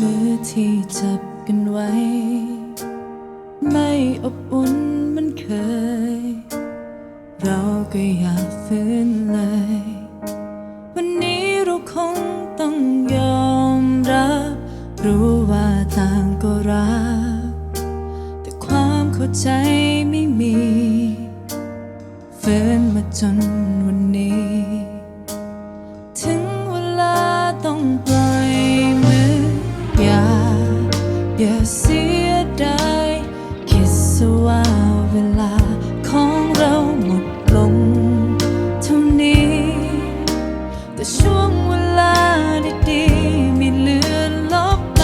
มือที่จับกันไว้ ไม่อบอุ่นเหมันเคย เราก็อยากฟื้นเลย วันนี้เราคงต้องยอมรับ รู้ว่าต่างก็รัก แต่ความเข้าใจไม่มีฟื้นมาจนวันนี้ แต่ช่วงเวลาดีๆไม่เลือนลบไป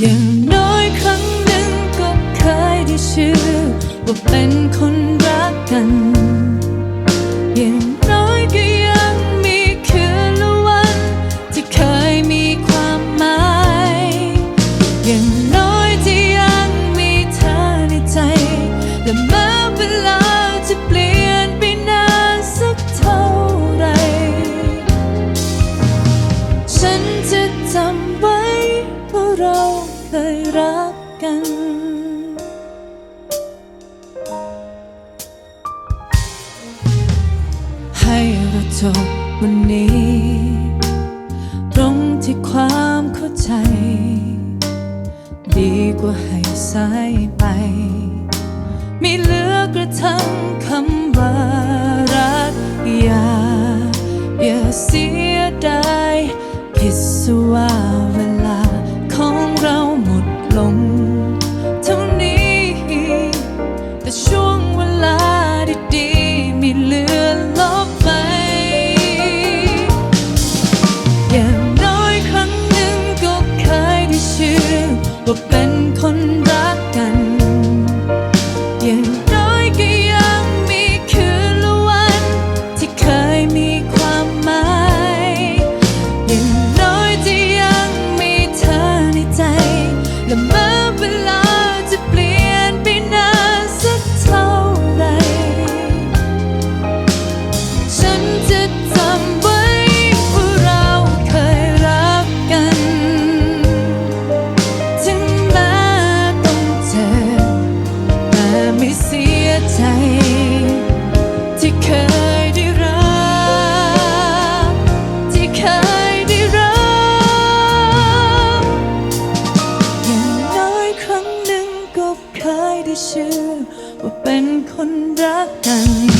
อย่างน้อยครั้งหนึ่งก็เคยได้ชื่อ ว่าเป็นคนรักกัน เคยรักกัน ให้เราจบวันนี้ ตรงที่ความเข้าใจ ดีกว่าให้สายไป ไม่เหลือกระทั่งคำว่า ว่าเป็นคนรักกัน อย่างน้อยก็ยังมีคืนละวัน ที่เคยมีความหมาย อย่างน้อยจะยังมีเธอในใจและเมื่อ ชื่อว่าเป็นคนรักกัน